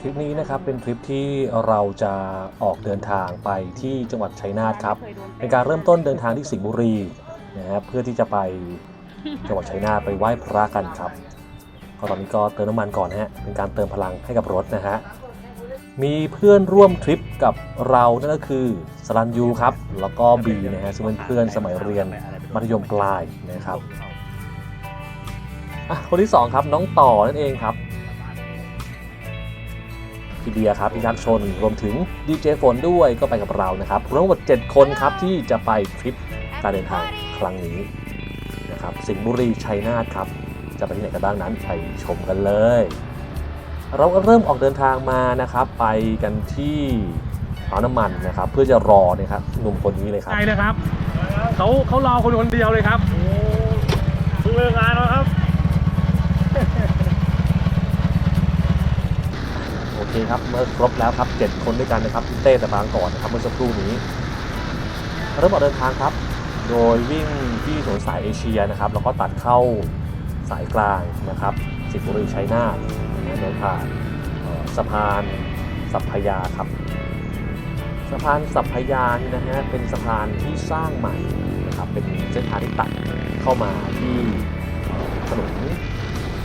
ทริปนี้นะครับเป็นทริปที่เราจะออกเดินทางไปที่จังหวัดชัยนาทครับเป็นการเริ่มต้นเดินทางที่สิงห์บุรีนะครับเพื่อที่จะไปจังหวัดชัยนาทไปไหว้พระกันครับก็ตอนนี้ก็เติมน้ำมันก่อนนะฮะเป็นการเติมพลังให้กับรถนะฮะ มีเพื่อนร่วมทริปกับเรานั่นก็คือสรันยูครับ แล้วก็บีนะฮะซึ่งเป็นเพื่อนสมัยเรียนมัธยมปลายนะครับคนที่สองครับน้องต่อนั่นเองครับพี่เบียร์ครับพี่ชักชนรวมถึงดีเจฝนด้วยก็ไปกับเรานะครับรวมทั้งหมด 7 คนครับที่จะไปทริปการเดินทางครั้งนี้นะครับสิงห์บุรีชัยนาทครับ จะไปที่ไหนกันบ้างนั้นไปชมกันเลย เราก็เริ่มออกเดินทางมานะครับไปกันที่ปั๊มน้ำมันนะครับ เพื่อจะรอเนะครับหนุ่มคนนี้เลยครับใจเลยครับเขาเขารอคนคนเดียวเลยครับโอ้เพิ่งเลิกงานแล้วครับ โอเคครับเมื่อครบแล้วครับ 7 คนด้วยกันนะครับพี่เต้แต่บางก่อนนะครับเมื่อสักครู่นี้ เริ่มออกเดินทางครับ โดยวิ่งที่ถนนสายเอเชียนะครับแล้วก็ตัดเข้าสายกลางนะครับสิงห์บุรีชัยนาท นะฮะโดยผ่านสะพานสัพพยาครับ สะพานสัพพยานี่นะฮะเป็นสะพานที่สร้างใหม่นะครับเป็นเส้นทางที่ตัดเข้ามาที่ถนน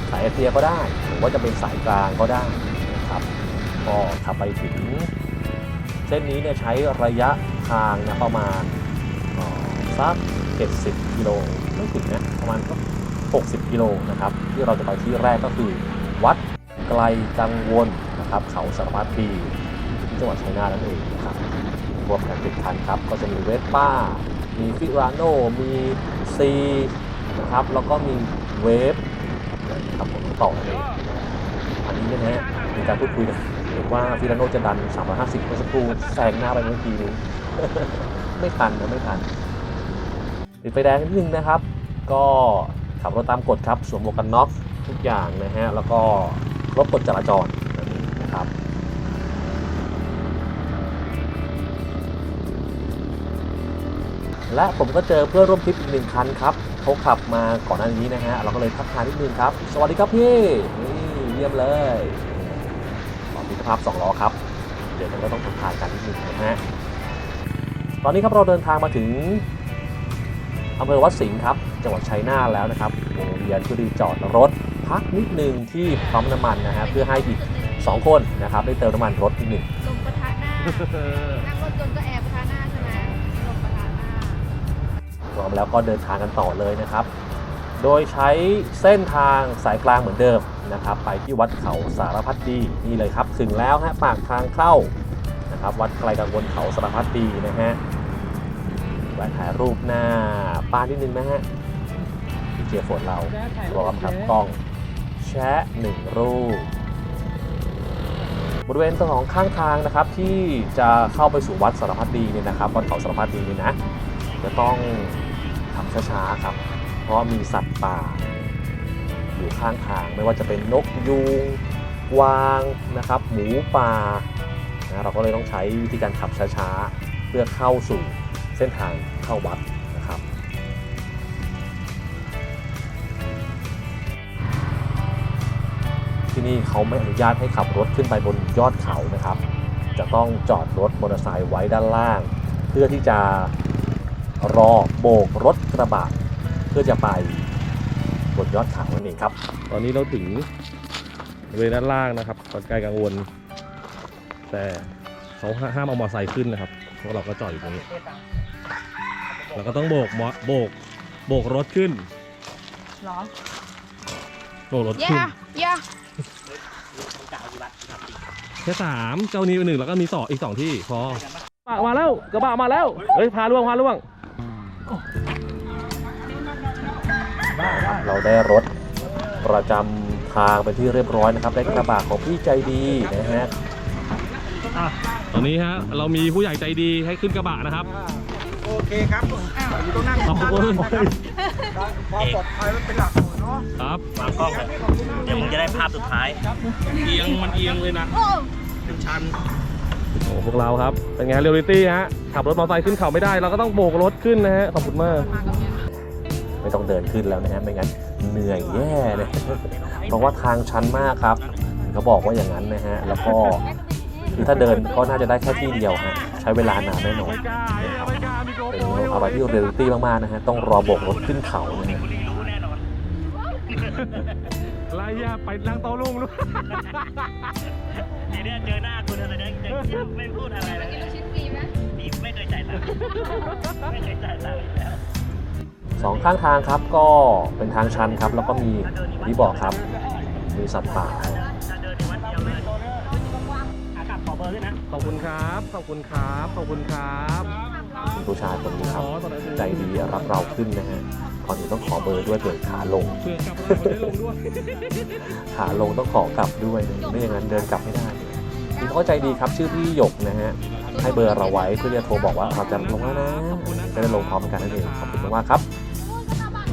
สายเอเชียก็ได้หรือว่าจะเป็นสายกลางก็ได้นะครับก็ขับไปถึงเส้นนี้เนี่ยใช้ระยะทางนะประมาณสัก70กิโลไม่ถึงนะประมาณก็60 กิโลนะครับ ที่เราจะไปที่แรกก็คือวัด ไกลกังวลนะครับเขาสารพัดปีที่จังหวัดชัยนาทนั่นเองนะครับรวมกันติดคันครับ ก็จะมีเวสป้า มีฟิราโน มีซีนะครับ แล้วก็มีเวฟนะครับผมต่อเองอันนี้นะฮะมีการพูดคุยกันเห็นว่าฟิลาโนจะดัน 350 เมื่อสักครู่แซงหน้าไปเมื่อกี้นี้ ไม่ทันนะไม่ทันติดไฟแดงนิดนึงนะครับ ก็ขับรถตามกฎครับ สวมหมวกกันน็อกทุกอย่างนะฮะ แล้วก็ รบกฎจราจรแบบนี้นะครับและผมก็เจอเพื่อนร่วมทริปอีกหนึ่งคันครับเขาขับมาก่อนหน้านี้นะฮะเราก็เลยทักทายนิดนึงครับ สวัสดีครับพี่นี่เยี่ยมเลยตอนนี้สภาพสองล้อครับ เดี๋ยวมันก็ต้องทักทายกันนิดนึงนะฮะตอนนี้ครับเราเดินทางมาถึงอำเภอวัดสิงห์ครับจังหวัดชัยนาทแล้วนะครับวงเวียนเพื่อที่จอดรถ พักนิดนึงที่ปั๊มน้ำมันนะฮะเพื่อให้อีก 2 คนนะครับได้เติมน้ำมันรถอีกหนึ่งลมปะทะหน้า นั่งรถยนต์ก็แอร์ปะทะหน้าใช่ไหมลมปะทะหน้า พร้อมแล้วก็เดินทางกันต่อเลยนะครับ โดยใช้เส้นทางสายกลางเหมือนเดิมนะครับ ไปที่วัดเขาสารพัดดีนี่เลยครับ ถึงแล้วฮะปากทางเข้านะครับวัดไกลกังวลเขาสารพัดดีนะฮะแวะถ่ายรูปหน้าป้านนิดนึงนะฮะพี่เจียฝนเราพร้อมครับกล้อง แชะหนึ่งรูปบริเวณตรงของข้างทางนะครับที่จะเข้าไปสู่วัดสารพัดดีเนี่ยนะครับวัดเขาสารพัดดีเนี่ยนะจะต้องขับช้าๆครับ เพราะมีสัตว์ป่า อยู่ข้างทางไม่ว่าจะเป็นนกยูงกวางนะครับหมูป่านะเราก็เลยต้องใช้วิธีการขับช้าๆ เพื่อเข้าสู่เส้นทางเข้าวัด นะครับที่นี่เขาไม่อนุญาตให้ขับรถขึ้นไปบนยอดเขานะครับ จะต้องจอดรถมอเตอร์ไซค์ไว้ด้านล่าง เพื่อที่จะรอโบกรถกระบะเพื่อจะไปบนยอดเขานั่นเองครับ ตอนนี้เราถึงบริเวณด้านล่างนะครับตอนใกล้กังวล แต่เขาห้ามเอามอเตอร์ไซค์ขึ้นนะครับเพราะเราก็จอดอยู่ตรงนี้เราก็ต้องโบกมอโบกโบกรถขึ้นหรอโบกรถเย่ขึ้นเย่ แค่สามเจ้านี้หนึ่งแล้วก็มีต่ออีกสองที่พอปากมาแล้วกระบะมาแล้วเฮ้ยพาล่วงพาล่วงเราได้รถประจำทางเป็นที่เรียบร้อยนะครับ ได้กระบะของพี่ใจดีนะฮะตอนนี้ฮะเรามีผู้ใหญ่ใจดีให้ขึ้นกระบะนะครับ โอเคครับอยู่ตรงนั่งขอบคุณความปลอดภัยมันเป็นหลักเนาะครับวางกล้องเลยเดี๋ยวมึงจะได้ภาพสุดท้ายเอียงมันเอียงเลยนะโอ้เป็นชันโอ้พวกเราครับ เป็นไงเรียลลิตี้ฮะ ขับรถมอเตอร์ไซค์ขึ้นเขาไม่ได้ เราก็ต้องโบกรถขึ้นนะฮะ ขอบคุณมากมากับเมียไม่ต้องเดินขึ้นแล้วนะฮะ ไม่งั้นเหนื่อยแย่เลย เพราะว่าทางชันมากครับ เขาบอกว่าอย่างนั้นนะฮะ แล้วก็คือถ้าเดินก็น่าจะได้แค่ที่เดียวฮะ ใช้เวลานานแน่นอนนะครับเป็น อะไรที่เรียลลิตี้มากๆนะฮะ ต้องรอโบกรถขึ้นเขานะฮะไล่ยาไปนั่งโต๊ะลุงลูกเดี๋ยวเนี่ยเจอหน้าคุณอะไรนะจะไม่พูดอะไรเลยกินลูกชิ้นฟรีไหมนี่ไม่เคยจ่ายตังค์ไม่เคยจ่ายตังค์อีกแล้วสองข้างทางครับก็เป็นทางชันครับ แล้วก็มีอย่างที่บอกครับ มีสัตว์ป่าจะเดินในวันเดียวเลยขากลับขอเบอร์ด้วยนะขอบคุณครับ ขอบคุณครับ ขอบคุณครับคุณ ผู้ชายคนนี้คอ๋รับอตอนนั้นคือใจดีรับเราขึ้นนะฮะก่อนอื่นต้องขอเบอร์ด้วยเปิดขาลงเพื่อกลับมาได้ลงด้วยขาลงต้องขอกลับด้วยนะไม่อย่างนั้นเดินกลับไม่ได้เลยพี่เขาก็ใจดีครับชื่อพี่หยกนะฮะให้เบอร์เราไว้เพื่อจะโทรบอกว่าเราจะลงแล้วนะจะได้ลงพร้อมกันนั่นเองขอบคุณมากๆครับ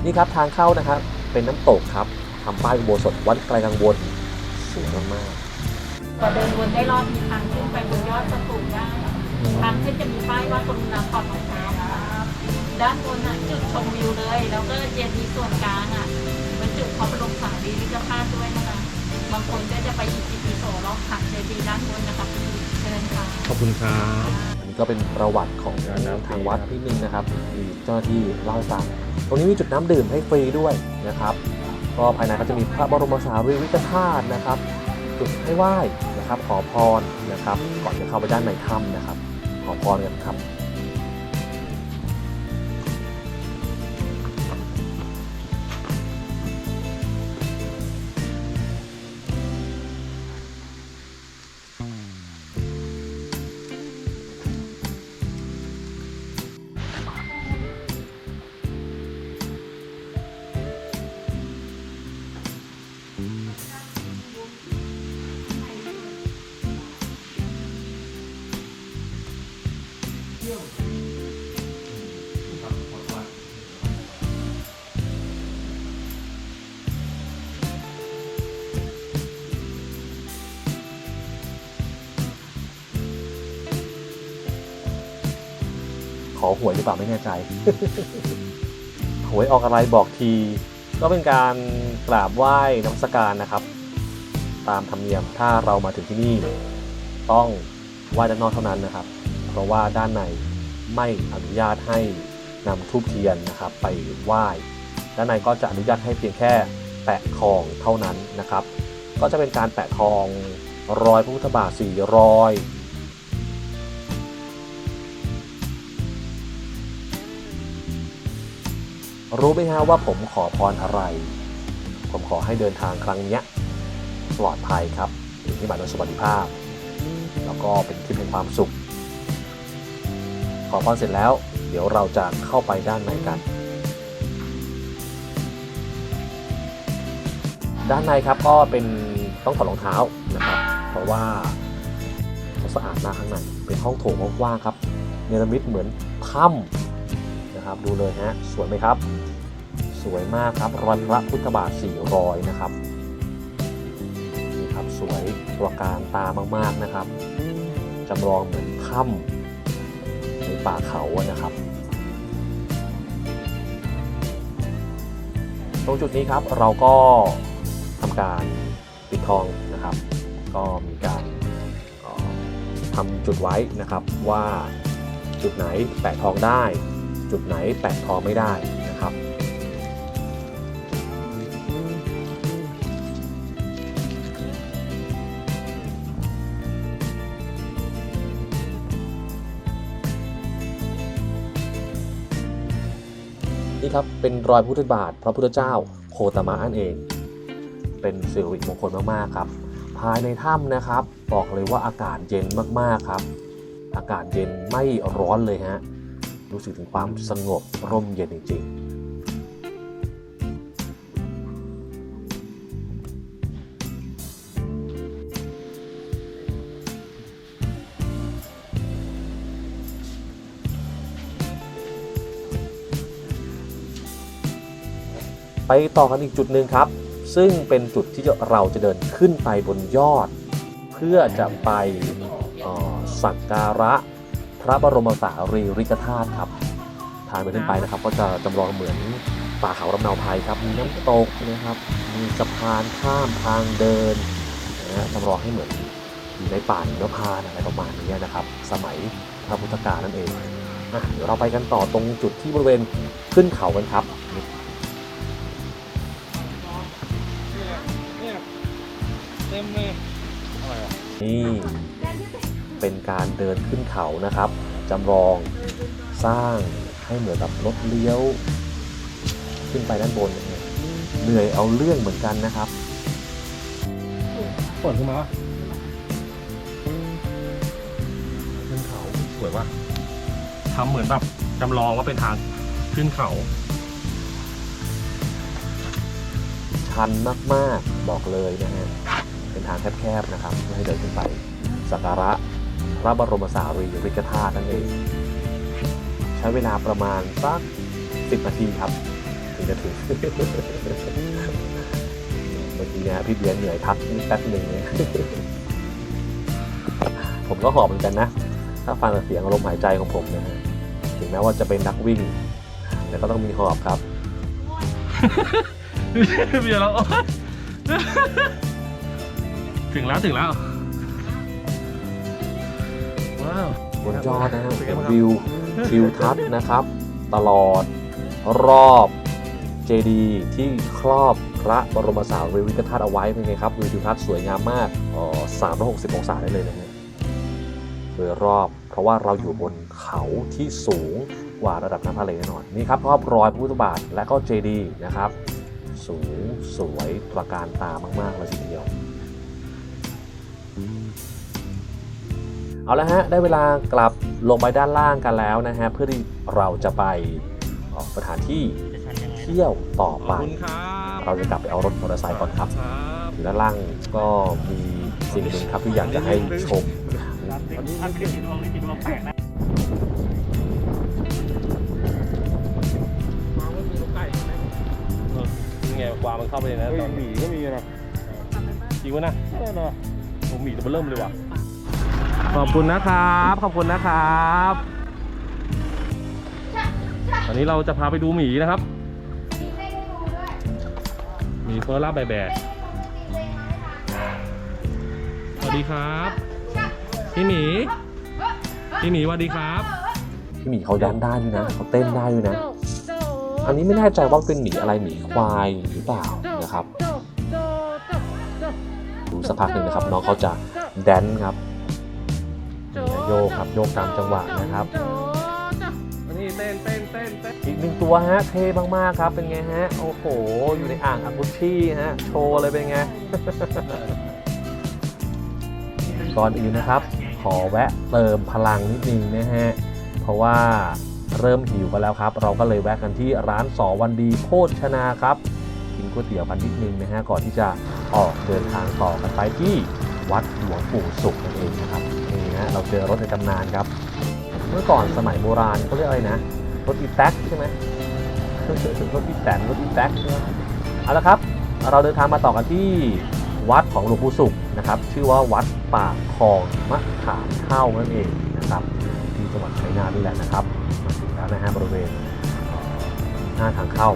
นี่ครับทางเข้านะครับ เป็นน้ำตกครับทำป้ายอุโบสถวัดไกลกังวลสวยมากพอเดินวนได้รอบมีทางขึ้นไปบนยอดสถูปได้ ทางขึ้นจะมีป้ายว่ากรุณาถอดรองเท้าครับด้านบนน่ะจุดชมวิวเลย แล้วก็เจดีย์ส่วนกลางอะเป็นจุดพระบรมสารีริกธาตุด้วยนะคะบางคนก็จะไปอิติปิโสรอบถักเจดีย์ด้านบนนะคะเชิญค่ะ ขอบคุณครับๆอันนี้ก็เป็นประวัติของทางวัดนิดนึงนะครับที่เจ้าหน้าที่เล่าให้ฟังตรงนี้มีจุดน้ำดื่มให้ฟรีด้วยนะครับ ก็ภายในก็จะมีพระบรมสารีริกธาตุนะครับ จุดให้ไหว้นะครับ ขอพรนะครับ ก่อนจะเข้าไปด้านในถ้ำนะครับ ขอพรกันครับ อหวยหรือเปล่าไม่แน่ใจ หวยออกอะไรบอกที ก็เป็นการกราบไหว้นมัสการนะครับ ตามธรรมเนียมถ้าเรามาถึงที่นี่ ต้องไหว้ด้านนอกเท่านั้นนะครับ เพราะว่าด้านในไม่อนุญาตให้นำทูบเทียนนะครับ ไปไหว้ด้านในก็จะอนุญาตให้เพียงแค่แปะทองเท่านั้นนะครับ ก็จะเป็นการแปะทองรอยพระพุทธบาทสี่รอย รู้ไหมฮะว่าผมขอพรอะไร ผมขอให้เดินทางครั้งนี้ปลอดภัยครับถึงที่หมายโดยสวัสดิภาพ แล้วก็เป็นทริปแห่งความสุข ขอพรเสร็จแล้ว เดี๋ยวเราจะเข้าไปด้านในกัน ด้านในครับก็เป็นต้องถอดรองเท้านะครับ เพราะว่าเขาสะอาดมากข้างในเป็นห้องโถงกว้างๆครับ เนรมิตเหมือนถ้ำนะครับ ดูเลยฮะ สวยไหมครับ สวยมากครับรอยพระพุทธบาทสี่รอยนะครับนี่ครับสวยตระการตามากๆนะครับจำลองเหมือนถ้ำในป่าเขานะครับ ตรงจุดนี้ครับเราก็ทำการปิดทองนะครับ ก็มีการทำจุดไว้นะครับว่าจุดไหนแปะทองได้ จุดไหนแปะทองไม่ได้ ครับ เป็นรอยพุทธบาทพระพุทธเจ้าโคตมะนั่นเอง เป็นสิริมงคลมากๆครับ ภายในถ้ำนะครับ บอกเลยว่าอากาศเย็นมากๆครับ อากาศเย็นไม่ร้อนเลยฮะ รู้สึกถึงความสงบร่มเย็นจริงๆ ไปต่อกันอีกจุดหนึ่งครับ ซึ่งเป็นจุดที่จะเราจะเดินขึ้นไปบนยอด เพื่อจะไปสักการะพระบรมสารีริกธาตุครับทางเดินขึ้นไปนะครับ ก็จะจำลองเหมือนป่าเขาลำนาภัยครับมีน้ำตกนะครับมีสะพานข้ามทางเดินนะฮะจำลองให้เหมือนอยู่ในป่าหิมพานอะไรประมาณนี้นะครับ สมัยพระพุทธกาลนั่นเองอะเดี๋ยวเราไปกันต่อตรงจุดที่บริเวณขึ้นเขากันครับ ต็มเลยนี่เป็นการเดินขึ้นเขานะครับจำลองสร้างให้เหมือนแบบรถเลี้ยว ขึ้นไปด้านบนเนี่ยเหนื่อยเอาเรื่องเหมือนกันนะครับฝนขึ้นมาวะขึ้นเขาสวยว่ะทำเหมือนแบบจำลองว่าเป็นทางขึ้นเขา ชันมาก ๆ บอกเลยนะฮะ เป็นทางแคบๆนะครับให้เดินขึ้นไปสักการะพระบรมสารีริกธาตุนั่นเองใช้เวลาประมาณสักสิบนาทีครับถึงจะถึงเมื่อกี้เนะพี่เบียร์เหนื่อยพักนิดแป๊บหนึ่งเนี่ยผมก็หอบเหมือนกันนะ ถ้าฟังเสียงลมหายใจของผมนะฮะถึงแม้ว่าจะเป็นนักวิ่ง แต่ก็ต้องมีหอบครับ เบียร์แล้ว ถึงแล้วถึงแล้ว ว้าว บนยอดนะฮะเป็นไงบ้างครับ วิวทิวทัศน์นะครับ ตลอดรอบเจดีย์ที่ครอบพระบรมสารีริกธาตุเอาไว้เป็นไงครับวิวทิวทัศน์สวยงามมากอ๋อ360 องศาได้เลยนะฮะโดยรอบเพราะว่าเราอยู่บนเขาที่สูงกว่าระดับน้ำทะเลแน่นอนนี่ครับรอบรอยพระพุทธบาทและก็เจดีย์นะครับ สูงสวยตระการตามากๆเลยทีเดียว เอาละฮะ ได้เวลากลับลงไปด้านล่างกันแล้วนะฮะ เพื่อที่เราจะไปออกสถานที่จะชันยังไงเที่ยวต่อขอบไปคุณครับเราจะกลับไปเอารถมอเตอร์ไซค์ก่อนครับครับอยู่ด้านล่างก็มีสิ่งหนึ่งครับที่อยากจะให้ชมถ้าขึ้นที่ดวงนี่ที่ดวงแปลกนะมาไม่มีลูกไก่ใช่ไหมนี่ไงกวางมันเข้าไปเลยนะเฮ้ยตอนหมีก็มีนะจริงวะนะเออเนาะ ผมหมีตัวเริ่มเลยว่ะ ขอบคุณนะครับ ขอบคุณนะครับตอนนี้เราจะพาไปดูหมีนะครับ หมีเฟอร์ล่าแบแบะสวัสดีครับ พี่หมี พี่หมีสวัสดีครับ พี่หมีเขายันได้ด้วยนะ เขาเต้นได้ด้วยนะ อันนี้ไม่แน่ใจว่าเป็นหมีอะไรหมีควายหรือเปล่านะครับดู สักพักหนึ่งนะครับ น้องเขาจะแดนครับโยกครับโยกตามจังหวะนะครับอันนี้เต้นเต้นเต้นเต้นอีกหนึ่งตัวฮะเท่มากๆครับเป็นไงฮะโอ้โห อยู่ในอ่างอากุชี่ฮะโชว์เลยเป็นไงก่อนอื่นนะครับ ขอแวะเติมพลังนิดนึงนะฮะเพราะว่าเริ่มหิวกันแล้วครับ เราก็เลยแวะกันที่ร้านสอวันดีโภชนาครับ กินก๋วยเตี๋ยวกันนิดนึงนะฮะก่อนที่จะออกเดินทางต่อกันไปที่วัดหลวงปู่สุขนั่นเองนะครับนี่นะเราเจอรถในตำนานครับ เมื่อก่อนสมัยโบราณเขาเรียกอะไรนะรถอีแท็กใช่ไหมรถอีแตนรถอีแท็กใช่ไหมเอาละครับ เราเดินทางมาต่อกันที่วัดของหลวงปู่สุขนะครับ ชื่อว่าวัดป่าคลองมะขามเท่านั่นเองนะครับที่จังหวัดชัยนาทนี่แหละนะครับมาถึงแล้วนะฮะบริเวณหน้าทางเข้า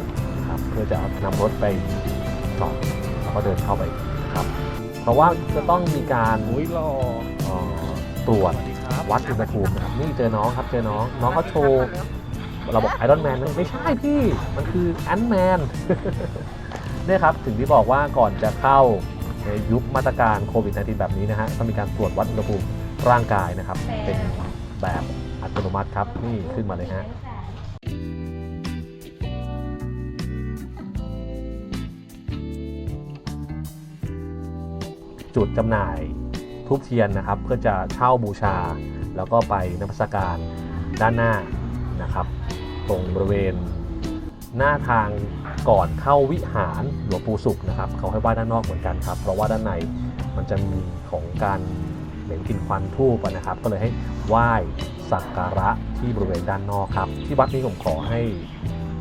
พื่อจะนำรถไปจอดแล้วก็เดินเข้าไปนะครับ เพราะว่าจะต้องมีการอุ้ยรอเอ่อตรวจสวัสดีครับวัดอุณหภูมินะครับนี่เจอน้องครับเจอน้องน้องเขาโชว์เราบอกไอรอนแมนไม่ใช่พี่ มันคือแอนแมนเนี่ยครับ ถึงที่บอกว่าก่อนจะเข้าในยุคมาตรการโควิด -19 แบบนี้นะฮะต้องมีการตรวจวัดอุณหภูมิร่างกายนะครับ เป็นแบบอัตโนมัติครับ นี่ขึ้นมาเลยฮะ จุดจำหน่ายทูบเทียนนะครับ เพื่อจะเช่าบูชา แล้วก็ไปนมัสการด้านหน้านะครับ ตรงบริเวณหน้าทางก่อนเข้าวิหารหลวงปู่สุขนะครับเขาให้ไหว้ด้านนอกเหมือนกันครับ เพราะว่าด้านในมันจะมีของการเหม็นกลิ่นควันทูบนะครับ ก็เลยให้ไหว้สักการะที่บริเวณด้านนอกครับ ที่วัดนี้ผมขอให้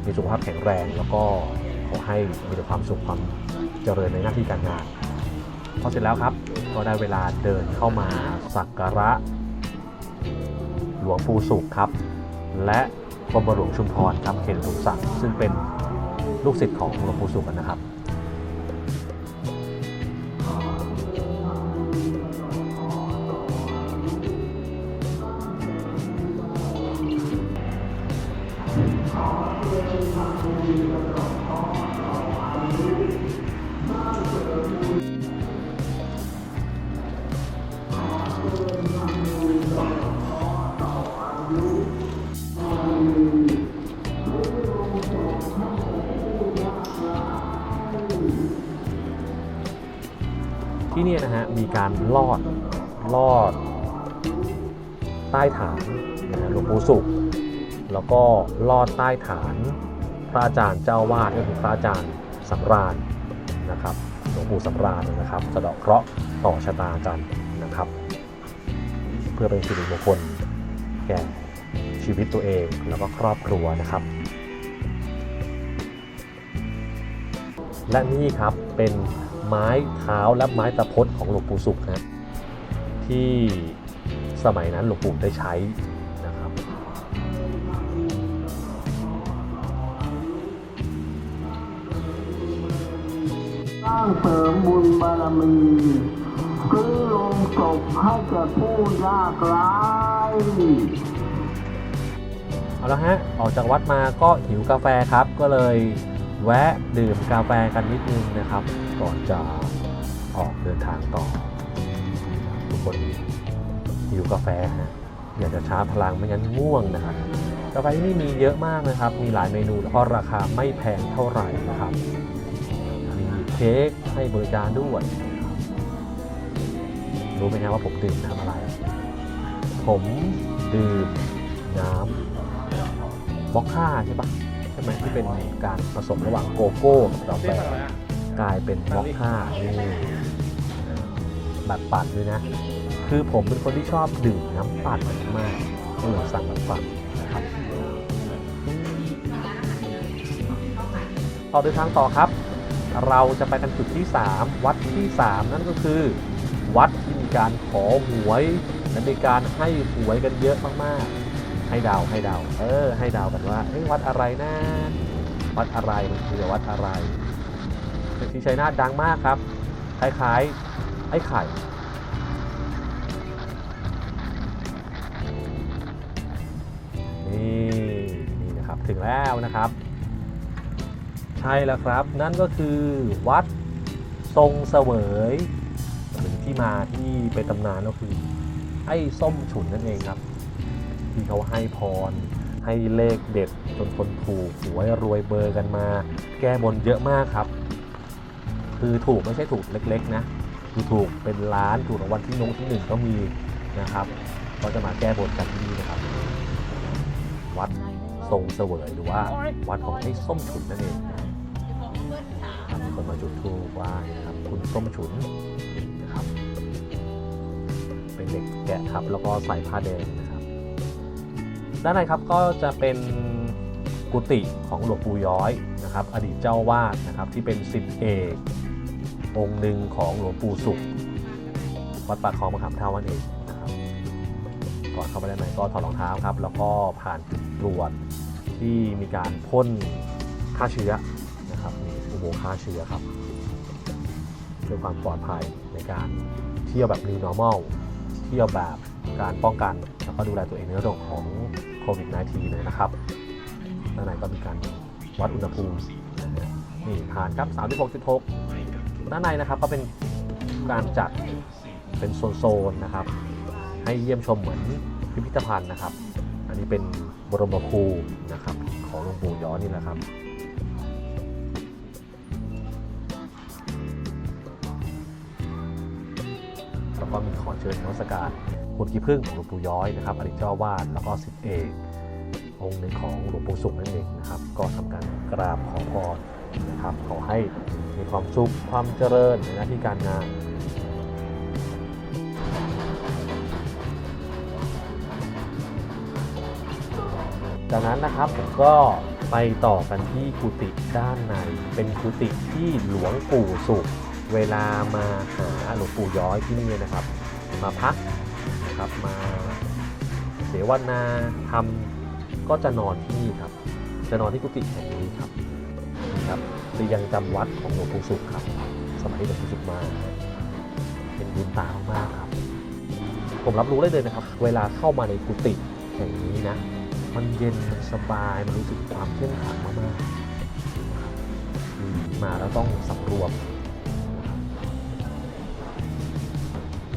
มีสุขภาพแข็งแรง แล้วก็ขอให้มีแต่ความสุขความเจริญในหน้าที่การงาน พอเสร็จแล้วครับ ก็ได้เวลาเดินเข้ามาสักการะ หลวงปู่สุขครับ และกรมหลวงชุมพรครับเขตหลวงสังซึ่งเป็นลูกศิษย์ของหลวงปู่สุขกันนะครับ การลอดลอด ใต้ฐานหลวงปู่สุข แล้วก็ลอดใต้ฐานพระอาจารย์เจ้าวาดก็คือพระอาจารย์สำราญนะครับหลวงปู่สำราญนะครับสะเดาะเคราะห์ต่อชะตากันนะครับ เพื่อเป็นสิริมงคลแก่ชีวิตตัวเองแล้วก็ครอบครัวนะครับ และนี่ครับเป็น ไม้เท้าและไม้ตะพดของหลวงปู่สุขนะที่สมัยนั้นหลวงปู่ได้ใช้นะครับสร้างเสริมบุญบารมีซื้อโลงศพให้แก่ผู้ยากไร้เอาละฮะ ออกจากวัดมาก็หิวกาแฟครับ ก็เลยแวะดื่มกาแฟกันนิดนึงนะครับ ก่อนจะออกเดินทางต่อ ทุกคนหิวกาแฟฮะอยากจะชาร์จพลังไม่งั้นง่วงนะครับกาแฟที่นี่มีเยอะมากนะครับ มีหลายเมนูแล้วก็ราคาไม่แพงเท่าไหร่นะครับ มีเค้กให้บริการด้วยนะครับรู้ไหมครับว่าผมดื่มน้ำอะไร ผมดื่มน้ำมอคค่าใช่ปะใช่ไหมที่เป็นการผสมระหว่างโกโก้กับกาแฟ กลายเป็นมอคค่านี่แบบปั่นด้วยนะ คือผมเป็นคนที่ชอบดื่มน้ำปั่นมากก็เลยสั่งแบบปั่นนะครับต่อเดินทางต่อครับ เราจะไปกันจุดที่ 3 วัดที่ 3 นั่นก็คือ วัดที่มีการขอหวยและมีการให้หวยกันเยอะมากๆ ให้ดาวให้ดาวเออ ให้ดาวกันว่าเอ้ยวัดอะไรนะ วัดอะไรมันคือวัดอะไร ที่ชัยนาทดังมากครับคล้ายๆไอ้ไข่นี่นี่นะครับถึงแล้วนะครับ ใช่แล้วครับนั่นก็คือวัดทรงเสวยหรือที่มาที่เป็นตำนานก็คือไอ้ส้มฉุนนั่นเองครับ ที่เขาให้พรให้เลขเด็ดจนคนถูกหวยรวยเบอร์กันมา แก้บนเยอะมากครับ คือถูกไม่ใช่ถูกเล็ก ๆ นะคือถูกเป็นล้านถูกรางวัลที่นงที่หนึ่งก็มีนะครับ ก็จะมาแก้บนกันที่นี่นะครับ วัดทรงเสวยหรือว่าวัดของไอ้ส้มฉุนนั่นเองนะครับมีคนมาจุดธูปไหว้นะครับ คุณส้มฉุนนะครับ เป็นเด็กแกะครับแล้วก็ใส่ผ้าแดงนะครับ ด้านในครับก็จะเป็นกุฏิของหลวงปู่ย้อยนะครับ อดีตเจ้าวาดนะครับที่เป็นศิษย์เอก องค์หนึ่งของหลวงปู่สุข วัดปากคลองมะขามเท่านั่นเองนะครับก่อนเข้าไปได้านในก็ถอดรองเท้าครับ แล้วก็ผ่านจุดตรวจที่มีการพ่นฆ่าเชื้อนะครับมีอุโมงค์ฆ่าเชื้อครับเพื่อความปลอดภัยในการเที่ยวแบบ new normal เที่ยวแบบการป้องกันแล้วก็ดูแลตัวเองในเรื่องของโควิด -19 เลยนะครับด้านในก็มีการวัดอุณหภูมินี่ผ่านครับ 36.6 ด้านในนะครับก็เป็นการจัดเป็นโซนๆนะครับ ให้เยี่ยมชมเหมือนพิพิธภัณฑ์นะครับ อันนี้เป็นบรมครูนะครับ ของหลวงปู่ย้อนนี่แหละครับแล้วก็มีขอเชิญนมัสการคุณกีพึ่งของหลวงปู่ย้อยนะครับอดีตเจ้าวาสแล้วก็สิทธิเอกองค์หนึ่งของหลวงปู่สุขนั่นเองนะครับ ก็ทำการกราบขอพรนะครับ ขอให้ มีความสุขความเจริญในหน้าที่การงานจากนั้นนะครับผมก็ไปต่อกันที่กุฏิด้านใน เป็นกุฏิที่หลวงปู่สุข เวลามาหาหลวงปู่ย้อยที่นี่นะครับ มาพักนะครับมาเสวนาทำก็จะนอนที่นี่ครับ จะนอนที่กุฏิแห่งนี้ครับครับ เตียงจำวัดของหลวงปู่สุขครับ สมัยที่หลวงปู่สุขมา เป็นบุญตามากครับ ผมรับรู้ได้เลยนะครับ เวลาเข้ามาในกุฏิแห่งนี้นะ มันเย็นมันสบายมันรู้สึกความเข้มขลังมากๆมาแล้วต้องสำรวมนะครับ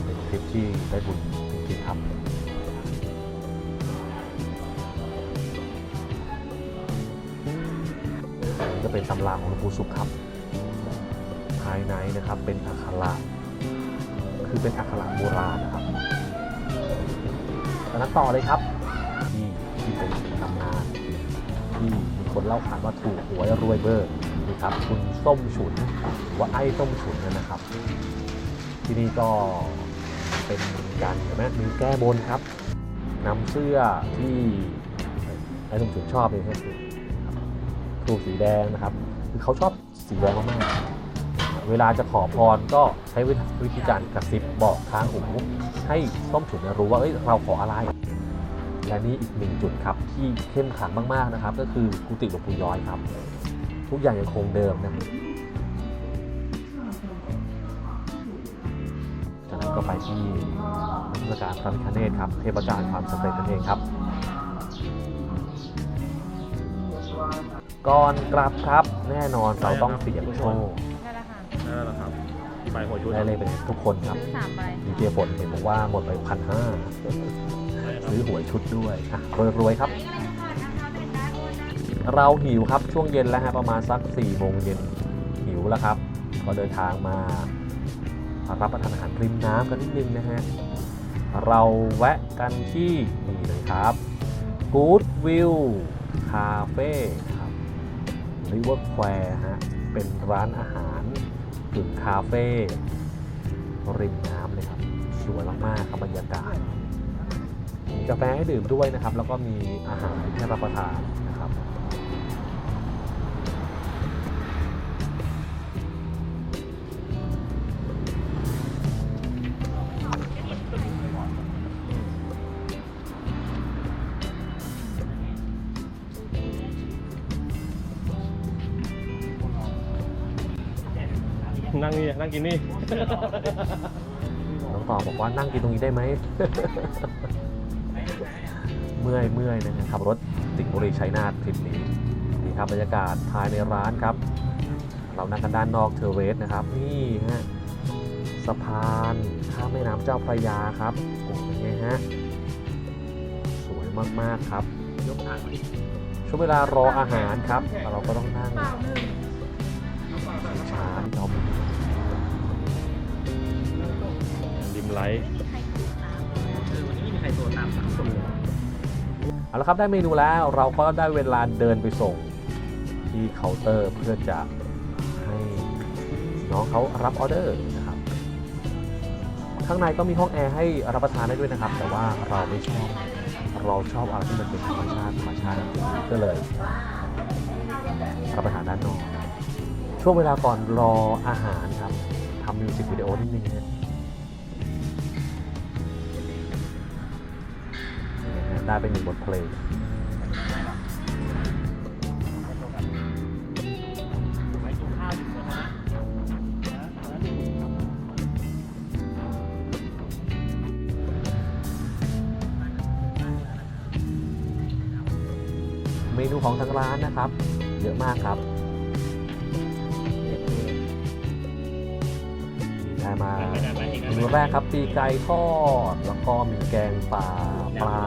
เป็นทริปที่ได้บุญจริงๆครับ เป็นตำราของหลวงปู่สุขครับ ภายในนะครับเป็นอักขระคือเป็นอักขระโบราณนะครับจากนั้นต่อเลยครับ ที่ที่เป็นตำนานที่มีคนเล่าขานว่าถูกหวยรวยเบอร์นี่ครับคุณส้มฉุนว่าไอ้ส้มฉุนนั่นนะครับ ที่นี่ก็เป็นการเห็นไหมมีแก้บนครับนำเสื้อที่ไอ้ส้มฉุนชอบเลยครับูสีแดงนะครับ คือเขาชอบสีแดงมากๆเวลาจะขอพรก็ใช้วิธีการกระซิบบอกทางหูให้ส้มฉุนรู้ว่าเอ้ยเราขออะไร และนี่อีกหนึ่งจุดครับที่เข้มขลังมากๆนะครับ ก็คือกุฏิหลวงปู่ย้อยครับ ทุกอย่างยังคงเดิมนะครับจากนั้นก็ไปที่นมัสการพระพิฆเนศครับ เทพเจ้าแห่งความสำเร็จนั่นเองครับ ก่อนกลับครับ แน่นอนเราต้องเสี่ยงโชคนั่นแหละค่ะนั่นแหละครับใบหัวชุดได้เลยเป็นทุกคนครับซื้อสามใบดีเจฝนเห็นบอกว่าหมดไปพันห้าซื้อหวยชุดด้วยอะรวยๆครับ เราหิวครับช่วงเย็นแล้วฮะประมาณสัก4ี่โมงเย็นหิวแล้วครับ ก็เดินทางมารับประทานอาหารริมน้ำกันนิดนึงนะฮะ เราแวะกันที่นี่เลยครับ Good View Cafe ครับ River Square ฮะ เป็นร้านอาหารกึ่งคาเฟ่ริมน้ำเลยครับ สวยมากๆครับบรรยากาศมีกาแฟให้ดื่มด้วยนะครับ แล้วก็มีอาหารให้รับประทาน นะครับนั่งนี่นั่งกินนี่ น้องต่อบอกว่านั่งกินตรงนี้ได้ไหม เมื่อยเมื่อยนะฮะขับรถติดบุรีชัยนาททริปนี้นี่ครับบรรยากาศภายในร้านครับ เรานั่งกันด้านนอกเทอร์เวสนะครับ นี่ฮะสะพานข้ามแม่น้ำเจ้าพระยาครับโอ้โหเป็นไงฮะสวยมากๆครับช่วงเวลารออาหารครับ เราก็ต้องนั่งช้าๆที่เรา ริมไลท์เอาละครับได้เมนูแล้วเราก็ได้เวลาเดินไปส่งที่เคาน์เตอร์เพื่อจะให้น้องเขารับออเดอร์นะครับ ข้างในก็มีห้องแอร์ให้รับประทานได้ด้วยนะครับ แต่ว่าเราไม่ชอบเราชอบอะไรที่มันเป็นธรรมชาติธรรมชาติก็เลยรับประทานด้านนอกช่วงเวลาก่อนรออาหารครับทำมิวสิกวิดีโอนิดนึงนะ ได้เป็นหนึ่งบทเพลงเมนูของทางร้านนะครับ เยอะมากครับได้มาเมนูแรกครับ ปีกไก่ทอด แล้วก็มีแกงป่าปลา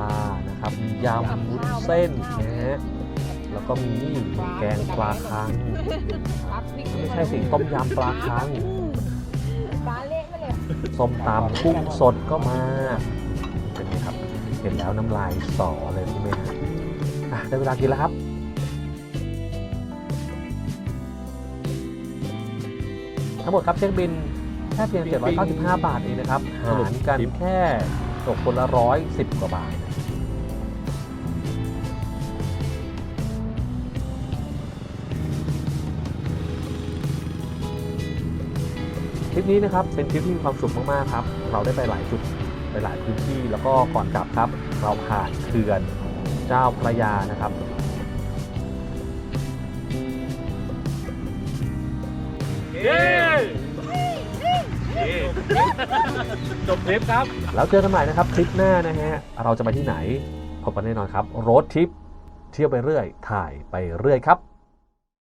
นะครับมียำวุ้นเส้นนะฮะแล้วก็มีนี่มีแกงปลาคังไม่ใช่สิต้มยำปลาคังปลาเละไปเลยส้มตำกุ้งสดก็มาเป็นไงครับเห็นแล้วน้ำลายสอเลยใช่ไหมฮะอะได้เวลากินแล้วครับทั้งหมดครับเช็คบินแค่เพียง 795 บาทเองนะครับ หารกันแค่ตกคนละร้อยสิบกว่าบาท ทริปนี้นะครับเป็นทริปที่มีความสุขมากๆครับ เราได้ไปหลายจุดไปหลายพื้นที่แล้วก็ก่อนกลับครับ เราผ่านเขื่อนเจ้าพระยานะครับเย้จบทริปครับ แล้วเจอกันใหม่นะครับคลิปหน้านะฮะเราจะไปที่ไหนพบกันแน่นอนครับรถทริปเที่ยวไปเรื่อย ถ่ายไปเรื่อยครับ